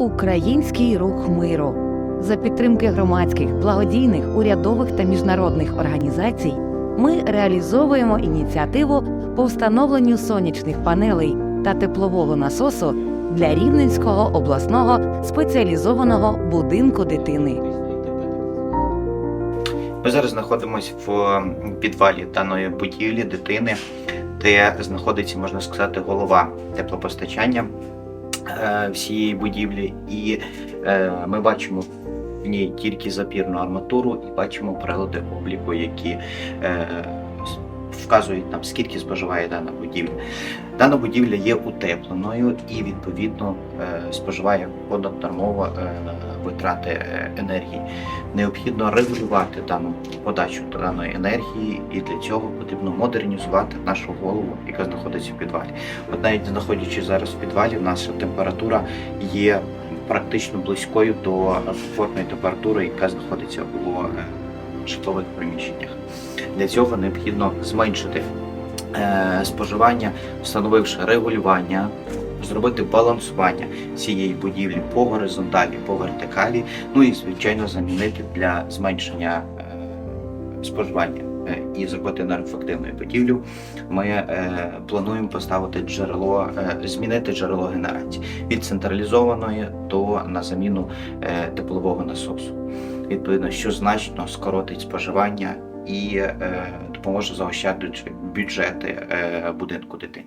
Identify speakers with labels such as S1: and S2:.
S1: Український рух миру за підтримки громадських, благодійних, урядових та міжнародних організацій ми реалізовуємо ініціативу по встановленню сонячних панелей та теплового насосу для Рівненського обласного спеціалізованого будинку дитини.
S2: Ми зараз знаходимося в підвалі даної будівлі дитини, де знаходиться, можна сказати, голова теплопостачання всієї будівлі. І е, ми бачимо в ній тільки запірну арматуру і бачимо прилади обліку, які е, вказують нам, скільки споживає дана будівля. Дана будівля є утепленою і відповідно е, споживає понаднормово е, витрати е, енергії. Необхідно регулювати дану подачу даної енергії, і для цього потрібно модернізувати нашу голову, яка знаходиться в підвалі. От навіть знаходячись зараз в підвалі, наша температура є практично близькою до комфортної температури, яка знаходиться у е, житлових приміщеннях. Для цього необхідно зменшити е, споживання, встановивши регулювання, зробити балансування цієї будівлі по горизонталі, по вертикалі, ну і звичайно замінити для зменшення е, споживання е, і зробити енергоефективною будівлю. Ми е, плануємо поставити джерело, е, змінити джерело генерації від централізованої до на заміну е, теплового насосу. Відповідно, що значно скоротить споживання і е, допоможе заощадити бюджети е, будинку дитини.